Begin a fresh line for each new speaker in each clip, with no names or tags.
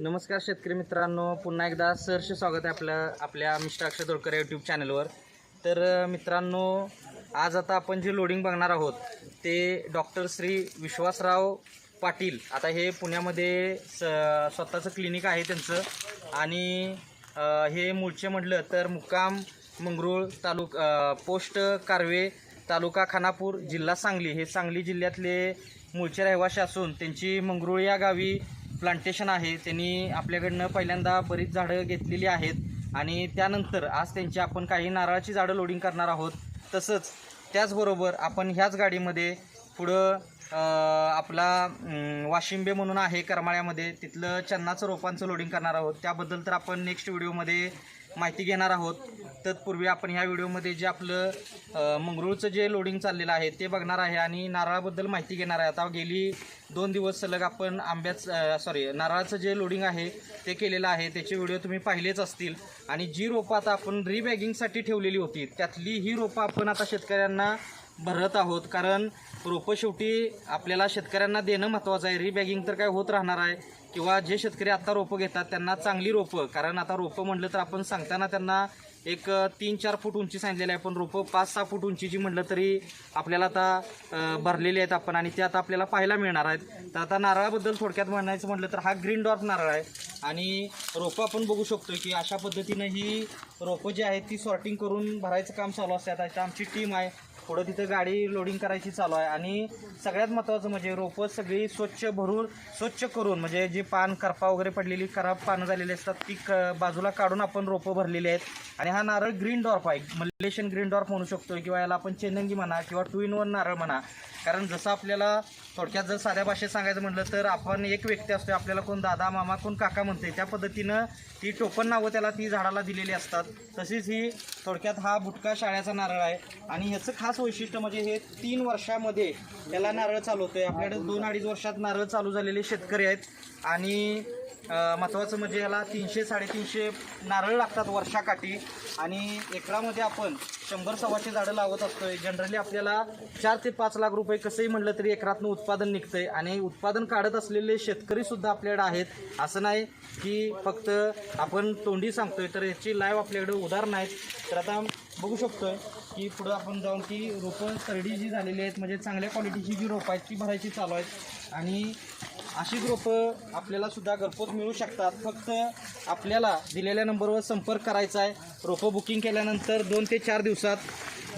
नमस्कार शेतकरी मित्रांनो पुन्हा एकदा सरसे स्वागत आहे आपलं आपल्या मिस्टर अक्षय दोडकर यूट्यूब चॅनलवर तर मित्रांनो आज आता आपण जे लोडिंग बघणार आहोत ते डॉक्टर श्री विश्वासराव पाटील. आता हे पुण्यामध्ये स स्वतःचं क्लिनिक आहे त्यांचं. आणि हे मूळचे म्हटलं तर मुक्काम मंगरूळ तालुक पोस्ट कारवे तालुका खानापूर जिल्हा सांगली. हे सांगली जिल्ह्यातले मूळचे रहिवासी असून त्यांची मंगरूळ या गावी प्लांटेशन आहे. त्यांनी आपल्याकडनं पहिल्यांदा बरीच झाडं घेतलेली आहेत. आणि त्यानंतर आज त्यांची आपण काही नारळाची झाडं लोडिंग करणार आहोत. तसंच त्याचबरोबर आपण ह्याच गाडीमध्ये पुढं आपला वाशिंबे म्हणून आहे करमाळ्यामध्ये. तिथलं चन्नाचं रोपांचं लोडिंग करणार आहोत. त्याबद्दल तर आपण नेक्स्ट व्हिडिओमध्ये माहिती घेणार आहोत. तत्पूर्वी आपण ह्या व्हिडिओमध्ये जे आपलं अ, मंगरूळचं जे लोडिंग चाललेलं आहे ते बघणार आहे आणि नारळाबद्दल माहिती घेणार आहे. आता गेली दोन दिवस सलग आपण आंब्याचं सॉरी नारळाचं जे लोडिंग आहे ते केलेलं आहे. त्याचे व्हिडिओ तुम्ही पाहिलेच असतील. आणि जी रोपं आता आपण रिबॅगिंगसाठी ठेवलेली होती त्यातली ही रोपं आपण आता शेतकऱ्यांना भरत आहोत. कारण रोपं शेवटी आपल्याला शेतकऱ्यांना देणं महत्त्वाचं आहे. रिबॅगिंग तर काय होत राहणार आहे. किंवा जे शेतकरी आता रोपं घेतात त्यांना चांगली रोपं कारण आता रोपं म्हटलं तर आपण सांगताना त्यांना एक तीन चार फूट उंची सांगितलेली आहे पण रोपं पाच सहा फूट उंचीची म्हटलं तरी आपल्याला आता भरलेली आहेत आपण आणि ते आता आपल्याला पाहायला मिळणार आहेत. तर आता नारळाबद्दल थोडक्यात म्हणायचं म्हटलं तर हा ग्रीन डॉर्फ नारळ आहे आणि रोपं आपण बघू शकतो की अशा पद्धतीनं ही रोपं जी आहेत ती सॉर्टिंग करून भरायचं काम चालू असतात आता आमची टीम आहे पुढं तिथं गाडी लोडिंग करायची चालू आहे. आणि सगळ्यात महत्त्वाचं म्हणजे रोपं सगळी स्वच्छ भरून स्वच्छ करून म्हणजे जी पान करपा वगैरे पडलेली खराब पानं झालेली असतात ती क बाजूला काढून आपण रोपं भरलेली आहेत. आणि हा नारळ ग्रीन डॉर्फ आहे. मलेशियन ग्रीन डॉर्फ म्हणू शकतो किंवा याला आपण चेनंगी म्हणा किंवा टू इन वन नारळ म्हणा. कारण जसं आपल्याला थोडक्यात जर साध्या भाषेत सांगायचं म्हटलं तर आपण एक व्यक्ती असतो आपल्याला कोण दादा मामा कोण काका म्हणते त्या पद्धतीनं ती टोपण नावं त्याला ती झाडाला दिलेली असतात. तशीच ही थोडक्यात हा बुटका शाळ्याचा नारळ आहे. आणि ह्याचं खास वैशिष्ट्य म्हणजे हे तीन वर्षामध्ये याला नारळ चालवतोय आपल्याकडे दोन अडीच वर्षात नारळ चालू झालेले शेतकरी आहेत. आणि महत्त्वाचं म्हणजे ह्याला तीनशे साडेतीनशे नारळ लागतात वर्षाकाठी. आणि एकरामध्ये आपण शंभर सव्वाशे झाडं लावत असतोय. जनरली आपल्याला चार ते पाच लाख रुपये कसंही म्हटलं तरी एकरातनं उत्पादन निघतंय. आणि उत्पादन काढत असलेले शेतकरीसुद्धा आपल्याकडे आहेत. असं नाही की फक्त आपण तोंडी सांगतोय तर याची लाईव्ह आपल्याकडे उदाहरणं आहेत. तर आता बघू शकतोय. की पुढं आपण जाऊन ती रोपं सरडी जी झालेली आहेत म्हणजे चांगल्या क्वालिटीची जी रोपं आहेत ती भरायची चालू आहेत. आणि अशीच रोपं आपल्याला सुद्धा घरपोच मिळू शकतात. फक्त आपल्याला दिलेल्या नंबरवर संपर्क करायचा आहे. रोपं बुकिंग केल्यानंतर दोन ते चार दिवसात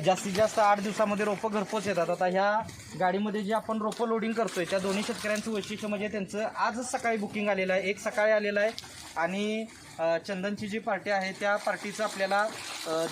जास्तीत जास्त आठ दिवसामध्ये रोपं घरपोच येतात. आता ह्या गाडीमध्ये जे आपण रोपं लोडिंग करतोय त्या दोन्ही शेतकऱ्यांचं वैशिष्ट्य म्हणजे त्यांचं आजच सकाळी बुकिंग आलेलं आहे एक सकाळी आलेलं आहे. आणि चंदनची जी पार्टी आहे त्या पार्टीचं आपल्याला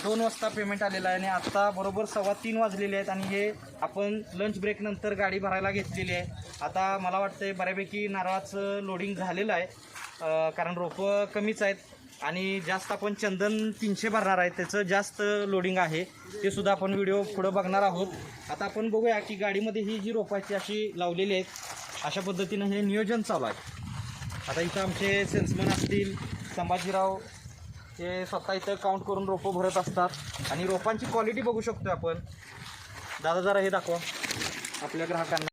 दोन वाजता पेमेंट आलेलं आहे आणि आत्ता बरोबर सव्वा तीन वाजलेले आहेत आणि हे आपण लंच ब्रेकनंतर गाडी भरायला घेतलेली आहे. आता मला वाटतंय बऱ्यापैकी नारळाचं लोडिंग झालेलं आहे कारण रोपं कमीच आहेत आणि जास्त आपण चंदन तीनशे भरणार आहे त्याचं जास्त लोडिंग आहे. ते सुद्धा आपण व्हिडिओ पुढं बघणार आहोत. आता आपण बघूया की गाडीमध्ये ही जी रोपाची अशी लावलेली आहेत अशा पद्धतीनं हे नियोजन चालू आहे. आता इथं आमचे सेल्समन असतील संभाजीराव हे स्वतः इथं काउंट करून रोपं भरत असतात. आणि रोपांची क्वालिटी बघू शकतो आपण. दादा जरा हे दाखवा. आपल्या ग्राहकांना.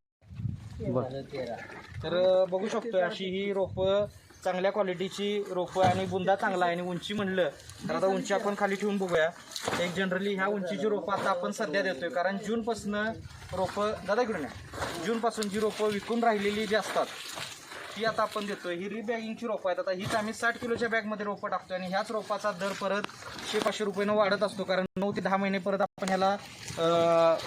तर बघू शकतोय अशी ही रोपं चांगल्या क्वालिटीची रोपं आणि बुंदा चांगला आहे. आणि उंची म्हणलं तर आता उंची आपण खाली ठेवून बघूया. एक जनरली ह्या उंचीची रोपं आता आपण सध्या देतोय. कारण जूनपासनं रोपं दादा इकडून. जूनपासून जी रोपं विकून राहिलेली जी असतात ती आता आपण देतोय. ही रिबॅगिंगची रोपं आहेत. आता हीच आम्ही साठ किलोच्या बॅगमध्ये रोपं टाकतोय आणि ह्याच रोपाचा दर परत शे पाचशे रुपयानं वाढत असतो. कारण नऊ ते दहा महिने परत आपण ह्याला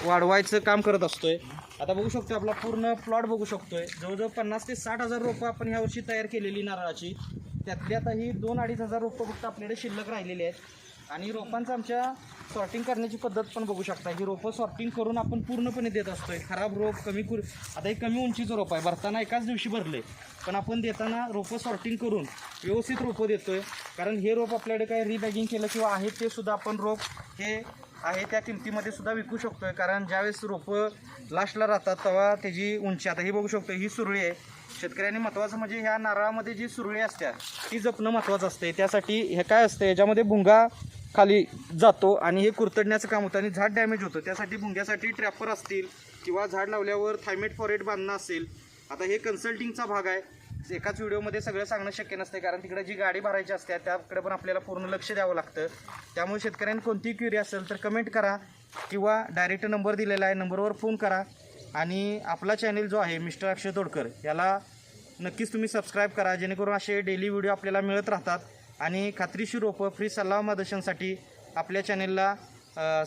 वाढवायचं काम करत असतोय. आता बघू शकतो आपला पूर्ण प्लॉट बघू शकतोय. जवळजवळ पन्नास ते साठ हजार रोपं आपण ह्यावर्षी तयार केलेली नारळाची. त्यातली आता ही दोन अडीच हजार रोपं फक्त आपल्याकडे शिल्लक राहिलेली आहेत. आणि रोपांचं आमच्या सॉर्टिंग करण्याची पद्धत पण बघू शकता. ही रोपं सॉर्टिंग करून आपण पूर्णपणे देत असतोय. खराब रोप कमी कुर आता हे कमी उंचीचं रोप आहे. भरताना एकाच दिवशी भरले. पण आपण देताना रोपं सॉर्टिंग करून व्यवस्थित रोपं देतोय. कारण हे रोप आपल्याकडे काय रिबॅगिंग केलं किंवा आहे ते सुद्धा आपण रोप हे आहे त्या किमतीमध्ये सुद्धा विकू शकतोय. कारण ज्यावेळेस रोपं लास्टला राहतात तेव्हा त्याची उंची आता ही बघू शकतो ही सुरळी आहे. शेतकऱ्यांनी महत्त्वाचं म्हणजे ह्या नारळामध्ये जी सुरळी असते ती जपणं महत्त्वाचं असते त्यासाठी हे काय असतं याच्यामध्ये भुंगा खाली जातो आणि हे कुरतडण्याचं काम होतं आणि झाड डॅमेज होतं. त्यासाठी भुंग्यासाठी ट्रॅपर असतील किंवा झाड लावल्यावर थायमेट फॉरेट बांधणं असेल. आता हे कन्सल्टिंगचा भाग आहे. एकाच व्हिडिओमध्ये सगळं सांगणं शक्य नसते कारण तिकडे जी गाडी भरायची असते त्याकडे पण आपल्याला पूर्ण लक्ष द्यावं लागतं. त्यामुळे शेतकऱ्यांनी कोणतीही क्युरी असेल तर कमेंट करा किंवा डायरेक्ट नंबर दिलेला आहे नंबरवर फोन करा. आणि आपला चॅनेल जो आहे मिस्टर अक्षय तोडकर याला नक्कीच तुम्ही सबस्क्राईब करा जेणेकरून असे डेली व्हिडिओ आपल्याला मिळत राहतात. आणि खात्रीशीर रोपं फ्री सल्ला मार्गदर्शनसाठी आपल्या चॅनेलला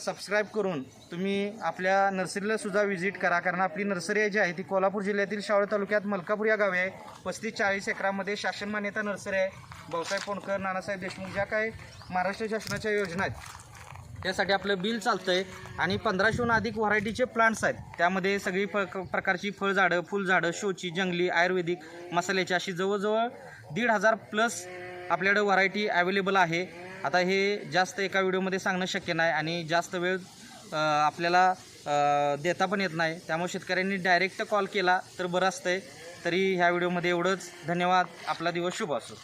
सबस्क्राईब करून तुम्ही आपल्या नर्सरीला सुद्धा व्हिजिट करा. कारण आपली नर्सरी जी आहे ती कोल्हापूर जिल्ह्यातील शावळ तालुक्यात मलकापूर या गावी आहे. पस्तीस चाळीस एकरामध्ये शासन मान्यता नर्सरी आहे. भाऊसाहेब फोंडकर नानासाहेब देशमुख ज्या काही महाराष्ट्र शासनाच्या योजना आहेत त्यासाठी आपलं बिल चालतं आहे आणि पंधराशेहून अधिक व्हरायटीचे प्लांट्स आहेत. त्यामध्ये सगळी प प्रकारची फळझाडं फुलझाडं शोची जंगली आयुर्वेदिक मसाल्याची अशी जवळजवळ दीड हजार प्लस आपल्याकडं व्हरायटी अवेलेबल आहे. आता हे जास्त एका व्हिडिओमध्ये सांगणं शक्य नाही आणि जास्त वेळ आपल्याला देता पण येत नाही. त्यामुळे शेतकऱ्यांनी डायरेक्ट कॉल केला तर बरं असतंय. तरी ह्या व्हिडिओमध्ये एवढंच. धन्यवाद. आपला दिवस शुभ असो.